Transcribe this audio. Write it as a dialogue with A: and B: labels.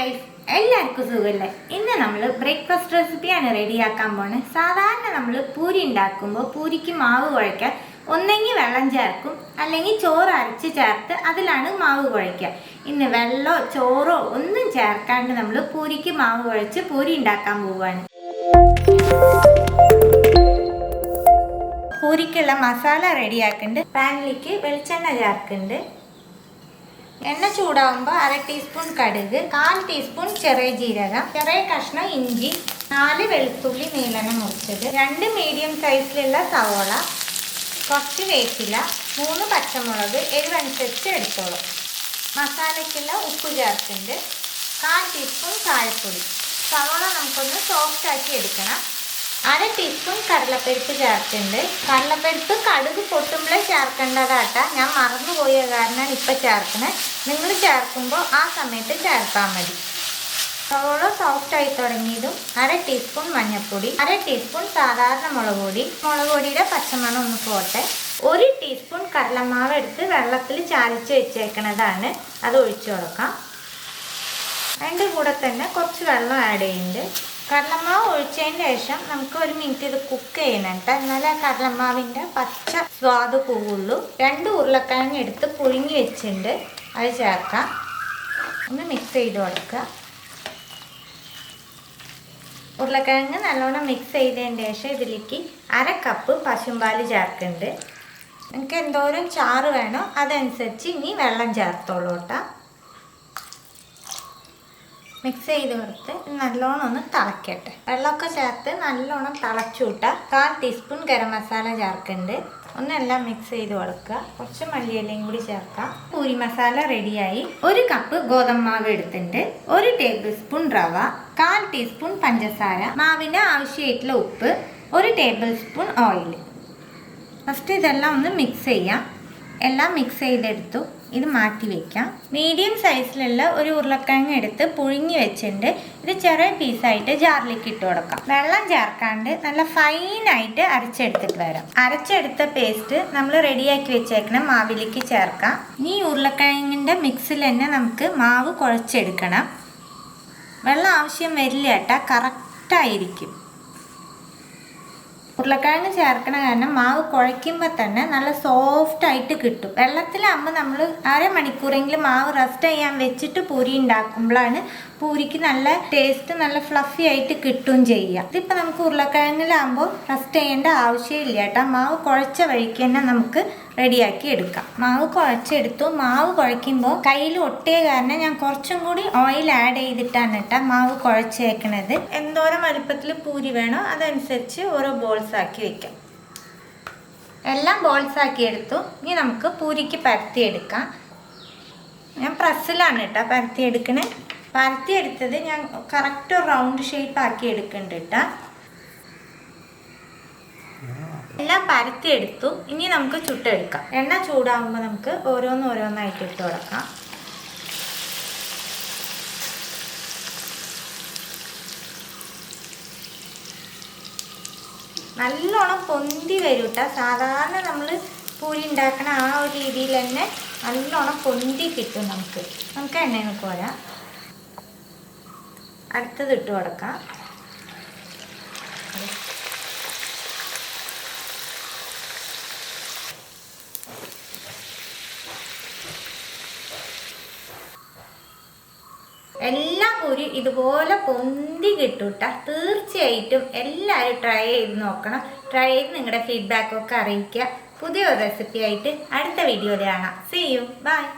A: Guys എല്ലാവർക്കും സുഖമല്ലേ ഇന്ന് നമ്മൾ ബ്രേക്ക്ഫാസ്റ്റ് റെസിപ്പിയാണ് റെഡിയാക്കാൻ പോണത് സാധാരണ നമ്മൾ പൂരി ഉണ്ടാക്കുമ്പോൾ പൂരിക്ക് മാവ് കുഴയ്ക്കാൻ ഒന്നെങ്കിൽ വെള്ളം ചേർക്കും അല്ലെങ്കിൽ ചോറ് അരച്ച് ചേർത്ത് അതിലാണ് മാവ് കുഴയ്ക്കുക. ഇന്ന് വെള്ളമോ ചോറോ ഒന്നും ചേർക്കാണ്ട് നമ്മൾ പൂരിക്ക് മാവ് കുഴച്ച് പൂരി ഉണ്ടാക്കാൻ പോവുകയാണ് പൂരിക്കുള്ള മസാല റെഡിയാക്കുന്നുണ്ട് പാനിലേക്ക് വെളിച്ചെണ്ണ ചേർക്കുന്നുണ്ട് എണ്ണ ചൂടാവുമ്പോൾ അര ടീസ്പൂൺ കടുക് കാൽ ടീസ്പൂൺ ചെറിയ ജീരകം ചെറിയ കഷ്ണം ഇഞ്ചി നാല് വെളുത്തുള്ളി നീളനം മുറിച്ചത് രണ്ട് മീഡിയം സൈസിലുള്ള സവോള കുറച്ച് വേപ്പില മൂന്ന് പച്ചമുളക് എരിവനുസരിച്ച് എടുത്തോളൂ. മസാലയ്ക്കുള്ള ഉപ്പ് ചേർത്തിട്ട് കാൽ ടീസ്പൂൺ കായപ്പൊടി. സവോള നമുക്കൊന്ന് സോഫ്റ്റ് ആക്കി എടുക്കണം. അര ടീസ്പൂൺ കടലപ്പരിപ്പ് ചേർത്തിട്ടുണ്ട്. കടലപ്പരിപ്പ് കടുക് പൊട്ടുമ്പോഴേ ചേർക്കേണ്ടതാട്ട. ഞാൻ മറന്നുപോയ കാരണം ഇപ്പം ചേർക്കണേ. നിങ്ങൾ ചേർക്കുമ്പോൾ ആ സമയത്ത് ചേർത്താൽ മതി. സവോള സോഫ്റ്റ് ആയി തുടങ്ങിയതും അര ടീസ്പൂൺ മഞ്ഞൾപ്പൊടി അര ടീസ്പൂൺ സാധാരണ മുളക് പൊടി മുളക് പൊടിയുടെ പച്ചമണം ഒന്ന് പോട്ടെ. ഒരു ടീസ്പൂൺ കടലമാവ് എടുത്ത് വെള്ളത്തിൽ ചാലിച്ച് വെച്ചേക്കണതാണ്. അത് ഒഴിച്ചു കൊടുക്കാം. അതിന്റെ കൂടെ തന്നെ കുറച്ച് വെള്ളം ആഡ് ചെയ്യുന്നുണ്ട്. കടലമാവ് ഒഴിച്ചതിന് ശേഷം നമുക്ക് ഒരു മിനിറ്റ് ഇത് കുക്ക് ചെയ്യണം കേട്ടോ. എന്നാലേ കടലമാവിന്റെ പച്ച സ്വാദ് പോവുള്ളൂ. രണ്ട് ഉരുളക്കിഴങ്ങ് എടുത്ത് പുഴുങ്ങി വെച്ചിട്ടുണ്ട്. അത് ചേർക്കാം. ഒന്ന് മിക്സ് ചെയ്ത് കൊടുക്കുക. ഉരുളക്കിഴങ്ങ് നല്ലോണം മിക്സ് ചെയ്തതിന് ശേഷം ഇതിലേക്ക് അര കപ്പ് പശുമ്പാൽ ചേർക്കുന്നുണ്ട്. നിങ്ങൾക്ക് എന്തോരം ചാറ് വേണോ അതനുസരിച്ച് ഇനി വെള്ളം ചേർത്തോളൂ കേട്ടോ. മിക്സ് ചെയ്ത് കൊടുത്ത് നല്ലോണം ഒന്ന് തിളക്കട്ടെ. വെള്ളമൊക്കെ ചേർത്ത് നല്ലോണം തിളച്ചു വിട്ടാൽ കാൽ ടീസ്പൂൺ ഗരം മസാല ചേർക്കുന്നുണ്ട്. ഒന്നെല്ലാം മിക്സ് ചെയ്ത് കൊടുക്കുക കുറച്ച് മല്ലിയിലയും കൂടി ചേർക്കാം. പൂരി മസാല റെഡിയായി ഒരു കപ്പ് ഗോതമ്പ് മാവ് എടുത്തിട്ടുണ്ട്. ഒരു ടേബിൾ സ്പൂൺ റവ. കാൽ ടീസ്പൂൺ പഞ്ചസാര. മാവിന് ആവശ്യമായിട്ടുള്ള ഉപ്പ്. ഒരു ടേബിൾ സ്പൂൺ ഓയിൽ ഫസ്റ്റ് ഇതെല്ലാം ഒന്ന് മിക്സ് ചെയ്യാം. എല്ലാം മിക്സ് ചെയ്തെടുത്തു. ഇത് മാറ്റി വെക്കാം. മീഡിയം സൈസിലുള്ള ഒരു ഉരുളക്കിഴങ്ങ് എടുത്ത് പുഴുങ്ങി വെച്ചിട്ടുണ്ട്. ഇത് ചെറിയ പീസായിട്ട് ജാറിലേക്ക് ഇട്ട് കൊടുക്കാം. വെള്ളം ചേർക്കാണ്ട് നല്ല ഫൈനായിട്ട് അരച്ചെടുത്തിട്ട് വരാം. അരച്ചെടുത്ത പേസ്റ്റ് നമ്മൾ റെഡിയാക്കി വെച്ചേക്കണം മാവിലേക്ക് ചേർക്കാം. ഈ ഉരുളക്കിഴങ്ങിന്റെ മിക്സിൽ തന്നെ നമുക്ക് മാവ് കുഴച്ചെടുക്കണം. വെള്ളം ആവശ്യം വരില്ല കേട്ടാ കറക്റ്റായിരിക്കും ഉരുളക്കിഴങ്ങ് ചേർക്കണ കാരണം മാവ് കുഴയ്ക്കുമ്പോൾ തന്നെ നല്ല സോഫ്റ്റ് ആയിട്ട് കിട്ടും. വെള്ളത്തിലാകുമ്പോൾ നമ്മൾ അരമണിക്കൂറെങ്കിലും മാവ് റെസ്റ്റ് ചെയ്യാൻ വെച്ചിട്ട് പൂരി ഉണ്ടാക്കുമ്പോഴാണ് പൂരിക്ക് നല്ല ടേസ്റ്റ് നല്ല ഫ്ലഫി ആയിട്ട് കിട്ടുകയും ചെയ്യുക ഇതിപ്പോൾ നമുക്ക് ഉരുളക്കിഴങ്ങിലാകുമ്പോൾ റെസ്റ്റ് ചെയ്യേണ്ട ആവശ്യമില്ല കേട്ടോ. മാവ് കുഴച്ച വഴിക്ക് തന്നെ നമുക്ക് റെഡിയാക്കി എടുക്കാം. മാവ് കുഴച്ചെടുത്തു. മാവ് കുഴയ്ക്കുമ്പോൾ കയ്യിൽ ഒട്ടിയ കാരണം ഞാൻ കുറച്ചും കൂടി ഓയിൽ ആഡ് ചെയ്തിട്ടാണ് കേട്ടോ മാവ് കുഴച്ചേക്കണത്. എന്തോരം വലുപ്പത്തിൽ പൂരി വേണോ അതനുസരിച്ച് ഓരോ ബോൾസ് ആക്കി വെക്കാം. എല്ലാം ബോൾസ് ആക്കി എടുത്തു. ഇനി നമുക്ക് പൂരിക്ക് പരത്തിയെടുക്കാം ഞാൻ പ്രസ്സിലാണ് കേട്ടോ പരത്തിയെടുക്കണേ പരത്തിയെടുത്തത് ഞാൻ കറക്റ്റ് റൗണ്ട് ഷേപ്പ് ആക്കി എടുക്കുന്നുണ്ട് കേട്ടോ എല്ലാം പരത്തിയെടുത്തു ഇനി നമുക്ക് ചുട്ടെടുക്കാം എണ്ണ ചൂടാകുമ്പോൾ നമുക്ക് ഓരോന്ന് ഓരോന്നായിട്ട് ഇട്ട് കൊടുക്കാം. നല്ലോണം പൊന്തി വരും കേട്ടോ സാധാരണ നമ്മൾ പൂരി ഉണ്ടാക്കണ ആ ഒരു രീതിയിൽ തന്നെ നല്ലോണം പൊന്തി കിട്ടും നമുക്ക്. നമുക്ക് എണ്ണയിൽ നിന്ന് കോരാം. അടുത്തത് ഇട്ട് കൊടുക്കാം. എല്ലാം പൂരി ഇതുപോലെ പൊന്തി കിട്ടൂട്ട. തീർച്ചയായിട്ടും എല്ലാവരും ട്രൈ ചെയ്ത് നോക്കണം. ട്രൈ ചെയ്ത് നിങ്ങളുടെ ഫീഡ്ബാക്കൊക്കെ അറിയിക്കുക. പുതിയ റെസിപ്പി ആയിട്ട് അടുത്ത വീഡിയോയിൽ കാണാം. See you by